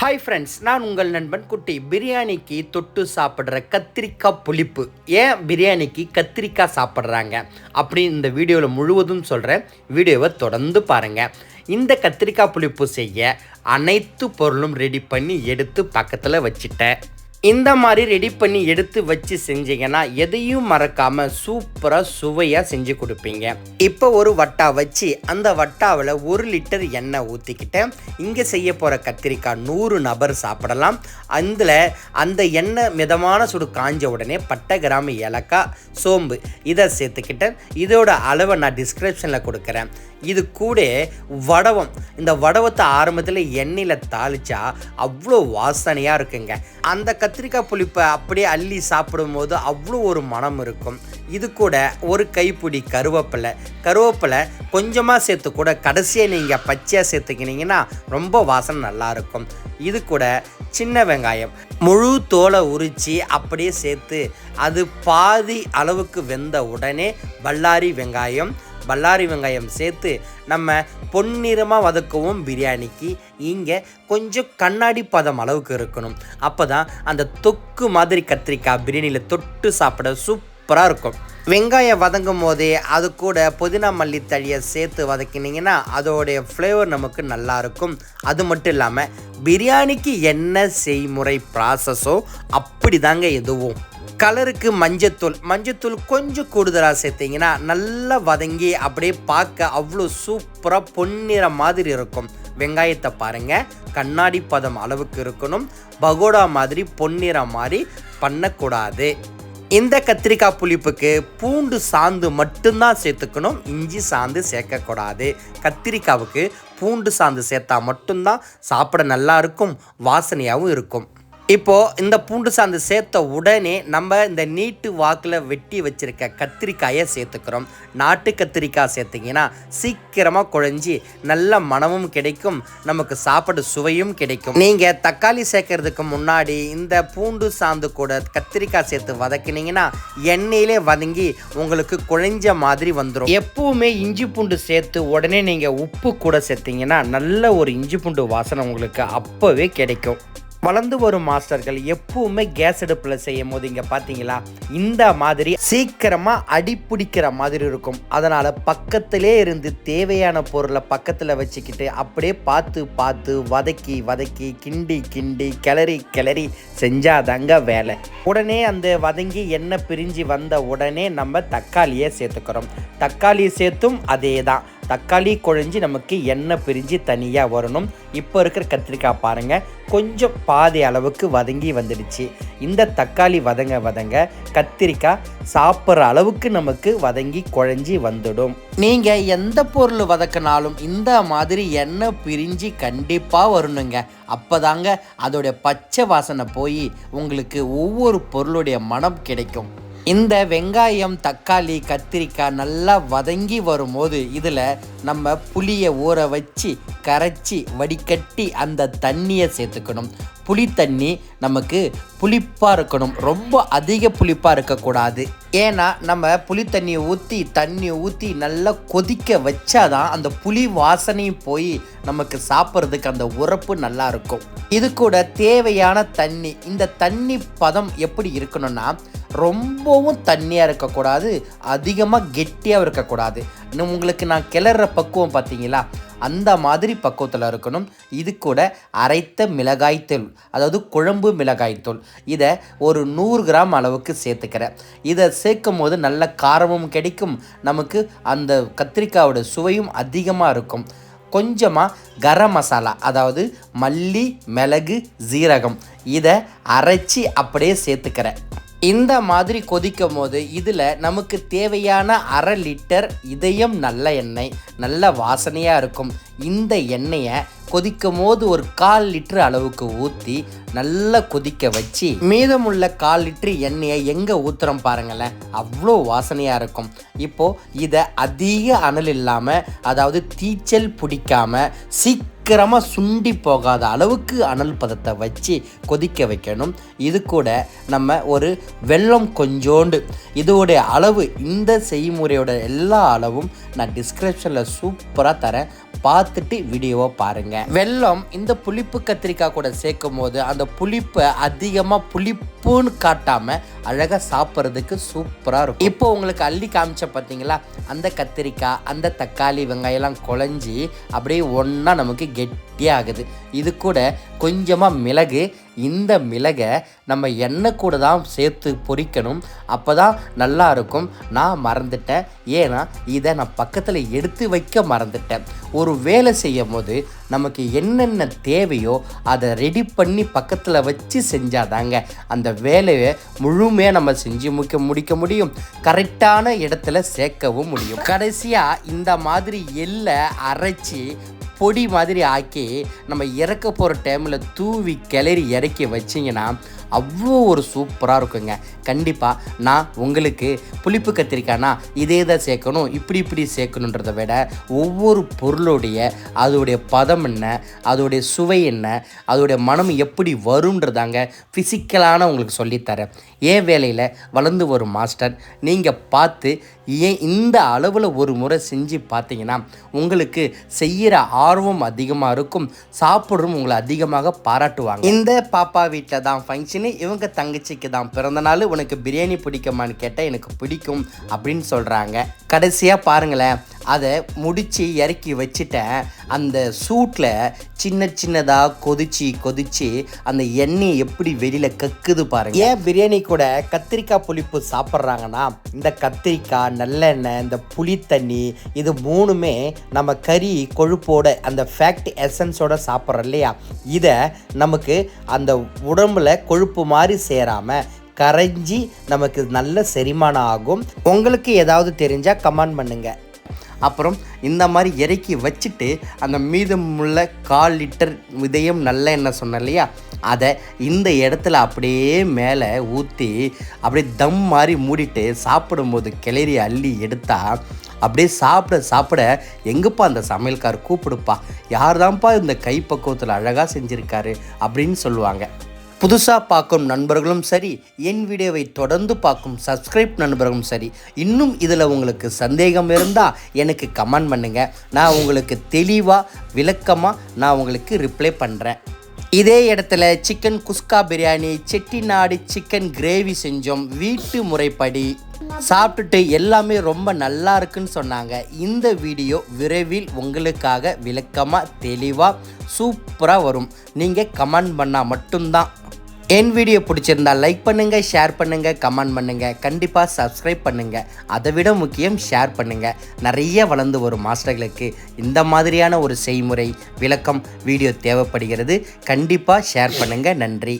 Hi friends நான் உங்கள் நண்பன் குட்டி. பிரியாணிக்கு தொட்டு சாப்பிட்ற கத்திரிக்காய் புளிப்பு. ஏன் பிரியாணிக்கு கத்திரிக்காய் சாப்பிட்றாங்க? அப்படின்னு இந்த வீடியோவில் முழுவதும் சொல்கிறேன் வீடியோவை தொடர்ந்து பாருங்கள் இந்த கத்திரிக்காய் புளிப்பு செய்ய அனைத்து பொருளும் ரெடி பண்ணி எடுத்து பக்கத்தில் வச்சுட்டேன். இந்த மாதிரி ரெடி பண்ணி எடுத்து வச்சு செஞ்சீங்கன்னா எதையும் மறக்காமல் சூப்பராக சுவையாக செஞ்சு கொடுப்பீங்க. இப்போ ஒரு வட்டா வச்சு அந்த வட்டாவில் ஒரு லிட்டர் எண்ணெய் ஊற்றிக்கிட்டேன் இங்கே செய்ய போகிற கத்திரிக்காய் நூறு நபர் சாப்பிடலாம். அதில் அந்த எண்ணெய் மிதமான சுடு காஞ்ச உடனே பட்டை கிராம ஏலக்காய் சோம்பு இதை சேர்த்துக்கிட்டேன் இதோட அளவை நான் டிஸ்கிரிப்ஷனில் கொடுக்குறேன். இது கூட வடவம். இந்த வடவத்தை ஆரம்பத்தில் எண்ணெயில் தாளிச்சா அவ்வளோ வாசனையாக இருக்குங்க. அந்த கத்திரிக்காய் புளிப்பை அப்படியே அள்ளி சாப்பிடும்போது அவ்வளோ ஒரு மனம் இருக்கும். இது கூட ஒரு கைப்பிடி கருவேப்பிலை. கருவேப்பிலை கொஞ்சமாக சேர்த்து கூட கடைசியாக நீங்கள் பச்சையாக சேர்த்துக்கினீங்கன்னா ரொம்ப வாசனை நல்லாயிருக்கும் இது கூட சின்ன வெங்காயம். முழு தோலை உரித்து அப்படியே சேர்த்து அது பாதி அளவுக்கு வெந்த உடனே பல்லாரி வெங்காயம் பல்லாரி வெங்காயம் சேர்த்து நம்ம பொன்னிறமாக வதக்கவும் பிரியாணிக்கு. இங்கே கொஞ்சம் கண்ணாடி பதம் அளவுக்கு இருக்கணும். அப்போ தான் அந்த தொக்கு மாதிரி கத்திரிக்காய் பிரியாணியில் தொட்டு சாப்பிட சூப்பராக இருக்கும். வெங்காயம் வதங்கும் போதே அது கூட புதினா மல்லி தழியை சேர்த்து வதக்கினீங்கன்னா அதோடைய ஃப்ளேவர் நமக்கு நல்லா இருக்கும். அது மட்டும் இல்லாமல் பிரியாணிக்கு என்ன செய்முறை ப்ராசஸோ அப்படி தாங்க எதுவும். கலருக்கு மஞ்சத்தூள். மஞ்சத்தூள் கொஞ்சம் கூடுதலாக சேர்த்தீங்கன்னா நல்லா வதங்கி அப்படியே பார்க்க அவ்வளோ சூப்பராக பொன்னிற மாதிரி இருக்கும். வெங்காயத்தை பாருங்கள் கண்ணாடி பதம் அளவுக்கு இருக்கணும். பகோடா மாதிரி பொன்னிற மாதிரி பண்ணக்கூடாது. இந்த கத்திரிக்காய் புளிப்புக்கு பூண்டு சாந்து மட்டும்தான் சேர்த்துக்கணும். இஞ்சி சாந்து சேர்க்கக்கூடாது. கத்திரிக்காவுக்கு பூண்டு சாந்து சேர்த்தா மட்டும்தான் சாப்பிட நல்லா இருக்கும் வாசனையாகவும் இருக்கும். இப்போது இந்த பூண்டு சாந்து சேர்த்த உடனே நம்ம இந்த நீட்டு வாக்கில் வெட்டி வச்சுருக்க கத்திரிக்காயை சேர்த்துக்கிறோம். நாட்டு கத்திரிக்காய் சேர்த்திங்கன்னா சீக்கிரமாக குழஞ்சி நல்ல மனமும் கிடைக்கும் நமக்கு சாப்பாடு சுவையும் கிடைக்கும். நீங்கள் தக்காளி சேர்க்கறதுக்கு முன்னாடி இந்த பூண்டு சாந்து கூட கத்திரிக்காய் சேர்த்து வதக்கினீங்கன்னா எண்ணெயிலே வதங்கி உங்களுக்கு குழஞ்ச மாதிரி வந்துடும் எப்பவுமே இஞ்சி பூண்டு சேர்த்து உடனே நீங்கள் உப்பு கூட சேர்த்திங்கன்னா நல்ல ஒரு இஞ்சி பூண்டு வாசனை உங்களுக்கு அப்போவே கிடைக்கும். வளர்ந்து வரும் மாஸ்டர்கள் எப்பவுமே கேஸ் அடுப்பில் செய்யும் போது இங்கே பார்த்தீங்களா இந்த மாதிரி சீக்கிரமாக அடிப்பிடிக்கிற மாதிரி இருக்கும். அதனால் பக்கத்திலே இருந்து தேவையான பொருளை பக்கத்தில் வச்சுக்கிட்டு அப்படியே பார்த்து பார்த்து வதக்கி வதக்கி கிண்டி கிண்டி கிளறி கிளறி செஞ்சாதாங்க வேலை. உடனே அந்த வதங்கி எண்ணெய் பிரிஞ்சு வந்த உடனே நம்ம தக்காளியை சேர்த்துக்கிறோம். தக்காளி சேர்த்தும் அதே தான் தக்காளி குழஞ்சி நமக்கு எண்ணெய் பிரிஞ்சு தனியாக வரணும். இப்போ இருக்கிற கத்திரிக்காய் பாருங்கள் கொஞ்சம் பாதி அளவுக்கு வதங்கி வந்துடுச்சு. இந்த தக்காளி வதங்க வதங்க கத்திரிக்காய் சாப்பிட்ற அளவுக்கு நமக்கு வதங்கி குழஞ்சி வந்துடும். நீங்கள் எந்த பொருள் வதக்கினாலும் இந்த மாதிரி எண்ணெய் பிரிஞ்சு கண்டிப்பாக வரணுங்க. அப்போதாங்க அதோடைய பச்சை வாசனை போய் உங்களுக்கு ஒவ்வொரு பொருளுடைய மனம் கிடைக்கும். இந்த வெங்காயம் தக்காளி கத்திரிக்காய் நல்லா வதங்கி வரும்போது இதில் நம்ம புளியை ஊற வச்சு கரைச்சி வடிகட்டி அந்த தண்ணியை சேர்த்துக்கணும். புளி தண்ணி நமக்கு புளிப்பாக இருக்கணும். ரொம்ப அதிக புளிப்பாக இருக்கக்கூடாது. ஏன்னா நம்ம புளி தண்ணியை ஊற்றி தண்ணி ஊற்றி நல்லா கொதிக்க வச்சாதான் அந்த புளி வாசனையும் போய் நமக்கு சாப்பிட்றதுக்கு அந்த உரப்பு நல்லா இருக்கும். இது கூட தேவையான தண்ணி. இந்த தண்ணி பதம் எப்படி இருக்கணும்னா ரொம்பவும் தண்ணியாக இருக்கக்கூடாது அதிகமாக கெட்டியாக இருக்கக்கூடாது. இன்னும் உங்களுக்கு நான் கிளற பக்குவம் பார்த்தீங்களா? அந்த மாதிரி பக்குவத்தில் இருக்கணும். இது கூட அரைத்த மிளகாய்த்தூள் அதாவது குழம்பு மிளகாய்த்தூள் இதை ஒரு நூறு கிராம் அளவுக்கு சேர்த்துக்கிறேன். இதை சேர்க்கும் போது நல்ல காரமும் கிடைக்கும். நமக்கு அந்த கத்திரிக்காயோட சுவையும் அதிகமாக இருக்கும். கொஞ்சமாக கரம் மசாலா அதாவது மல்லி மிளகு ஜீரகம் இதை அரைச்சி அப்படியே சேர்த்துக்கிறேன். இந்த மாதிரி கொதிக்கும் போது இதில் நமக்கு தேவையான அரை லிட்டர் இதயம் நல்ல எண்ணெய் நல்ல வாசனையாக இருக்கும். இந்த எண்ணெயை கொதிக்கும் போது ஒரு கால் லிட்டர் அளவுக்கு ஊற்றி நல்லா கொதிக்க வச்சு மீதமுள்ள கால் லிட்டர் எண்ணெயை எங்கே ஊற்றுறோம் பாருங்களேன். அவ்வளோ வாசனையாக இருக்கும். இப்போது இதை அதிக அனல் இல்லாமல் அதாவது தீச்சல் பிடிக்காம சீக்கிரம் சீக்கிரமாக சுண்டி போகாத அளவுக்கு அனல் பதத்தை வச்சு கொதிக்க வைக்கணும். இது கூட நம்ம ஒரு வெள்ளம் கொஞ்சோண்டு. இதோடைய அளவு இந்த செய்முறையோட எல்லா அளவும் நான் டிஸ்கிரிப்ஷனில் சூப்பராக தரேன். பார்த்து பார்த்துட்டு வீடியோவை பாருங்க. வெல்லம் இந்த புளிப்பு கத்திரிக்காய் கூட சேர்க்கும் போது அந்த புளிப்பை அதிகமாக புளிப்புன்னு காட்டாமல் அழகாக சாப்பிட்றதுக்கு சூப்பராக இருக்கும். இப்போ உங்களுக்கு அள்ளி காமிச்ச பார்த்தீங்களா அந்த கத்திரிக்காய் அந்த தக்காளி வெங்காயம்லாம் குழஞ்சி அப்படியே ஒன்றா நமக்கு கெட்டியாகுது. இது கூட கொஞ்சமாக மிளகு இந்த மிளகை நம்ம எண்ணெய் கூட தான் சேர்த்து பொரிக்கணும் அப்போ தான் நல்லா இருக்கும். நான் மறந்துட்டேன். ஏன்னா இதை நான் பக்கத்தில் எடுத்து வைக்க மறந்துட்டேன். ஒரு வேலை செய்யும் போது நமக்கு என்னென்ன தேவையோ அதை ரெடி பண்ணி பக்கத்தில் வச்சு செஞ்சாதாங்க அந்த வேலையை முழுமையாக நம்ம செஞ்சு முடிக்க முடிக்க முடியும். கரெக்டான இடத்துல சேர்க்கவும் முடியும். கடைசியாக இந்த மாதிரி எள்ளை அரைச்சி பொடி மாதிரி ஆக்கி நம்ம இறக்க போகிற டைமில் தூவி கிளறி இறக்கி வச்சிங்கன்னா அவ்வளோ ஒரு சூப்பராக இருக்குங்க. கண்டிப்பாக நான் உங்களுக்கு புளிப்பு கத்திரிக்காய்னா இதே தான் சேர்க்கணும் இப்படி இப்படி சேர்க்கணுன்றதை விட ஒவ்வொரு பொருளுடைய அதோடைய பதம் என்ன அதோடைய சுவை என்ன அதோடைய மனம் எப்படி வரும்ன்றதாங்க ஃபிசிக்கலான உங்களுக்கு சொல்லித்தரேன். ஏன் வேலையில் வளர்ந்து வரும் மாஸ்டர் நீங்கள் பார்த்து ஏன் இந்த அளவில் ஒரு முறை செஞ்சு பார்த்தீங்கன்னா உங்களுக்கு செய்கிற ஆர்வம் அதிகமாக இருக்கும் சாப்பிட்றதும் உங்களை அதிகமாக பாராட்டுவாங்க. இந்த பாப்பா வீட்டில் தான் ஃபங்க்ஷன் இவங்க தங்கச்சிக்கு தான். பிறந்த நாள் உனக்கு பிரியாணி பிடிக்குமான்னு கேட்டால் எனக்கு பிடிக்கும் அப்படின்னு சொல்கிறாங்க கடைசியாக பாருங்களேன் அதை முடித்து இறக்கி வச்சுட்டேன் அந்த சூட்டில் சின்ன சின்னதாக கொதிச்சு கொதிச்சு அந்த எண்ணெய் எப்படி வெளியில் கக்குது பாருங்க. ஏன் பிரியாணி கூட கத்திரிக்காய் புளிப்பு சாப்பிட்றாங்கன்னா இந்த கத்திரிக்காய் நல்லெண்ணெய் இந்த புளி தண்ணி இது மூணுமே நம்ம கறி கொழுப்போட அந்த ஃபேக்ட் எசன்ஸோட சாப்பிட்றோம் இல்லையா? இதை நமக்கு அந்த உடம்புல கொழுப்பு மாதிரி சேராமல் கரைஞ்சி நமக்கு நல்ல செரிமானம் ஆகும். உங்களுக்கு ஏதாவது தெரிஞ்சால் கமெண்ட் பண்ணுங்கள் அப்புறம் இந்த மாதிரி இறக்கி வச்சுட்டு அந்த மீதமுள்ள கால் லிட்டர் விதயம் நல்ல எண்ணெய் சொன்னேன் இல்லையா? அதை இந்த இடத்துல அப்படியே மேலே ஊற்றி அப்படியே தம் மாதிரி மூடிட்டு சாப்பிடும்போது கிளறி அள்ளி எடுத்தால் அப்படியே சாப்பிட சாப்பிட எங்கப்பா அந்த சமையல்கார் கூப்பிடுப்பா? யார் தான்ப்பா இந்த கைப்பக்குவத்தில் அழகாக செஞ்சுருக்காரு அப்படின்னு சொல்லுவாங்க. புதுசாக பார்க்கும் நண்பர்களும் சரி என் வீடியோவை தொடர்ந்து பார்க்கும் சப்ஸ்கிரைப் நண்பர்களும் சரி இன்னும் இதில் உங்களுக்கு சந்தேகம் இருந்தால் எனக்கு கமெண்ட் பண்ணுங்கள் நான் உங்களுக்கு தெளிவாக விளக்கமாக நான் உங்களுக்கு ரிப்ளை பண்ணுறேன் இதே இடத்துல chicken kuska biryani Chettinad chicken gravy செஞ்சோம். வீட்டு முறைப்படி சாப்பிட்டுட்டு எல்லாமே ரொம்ப நல்லா இருக்குன்னு சொன்னாங்க. இந்த வீடியோ விரைவில் உங்களுக்காக விளக்கமாக தெளிவாக சூப்பராக வரும். நீங்கள் கமெண்ட் பண்ணால் மட்டும்தான். என் வீடியோ பிடிச்சிருந்தா லைக் பண்ணுங்கள் ஷேர் பண்ணுங்கள் கமெண்ட் பண்ணுங்கள் கண்டிப்பாக சப்ஸ்கிரைப் பண்ணுங்கள் அதை விட முக்கியம் ஷேர் பண்ணுங்கள் நிறைய வளர்ந்து வரும் மாஸ்டர்களுக்கு இந்த மாதிரியான ஒரு செய்முறை விளக்கம் வீடியோ தேவைப்படுகிறது. கண்டிப்பாக ஷேர் பண்ணுங்கள் நன்றி.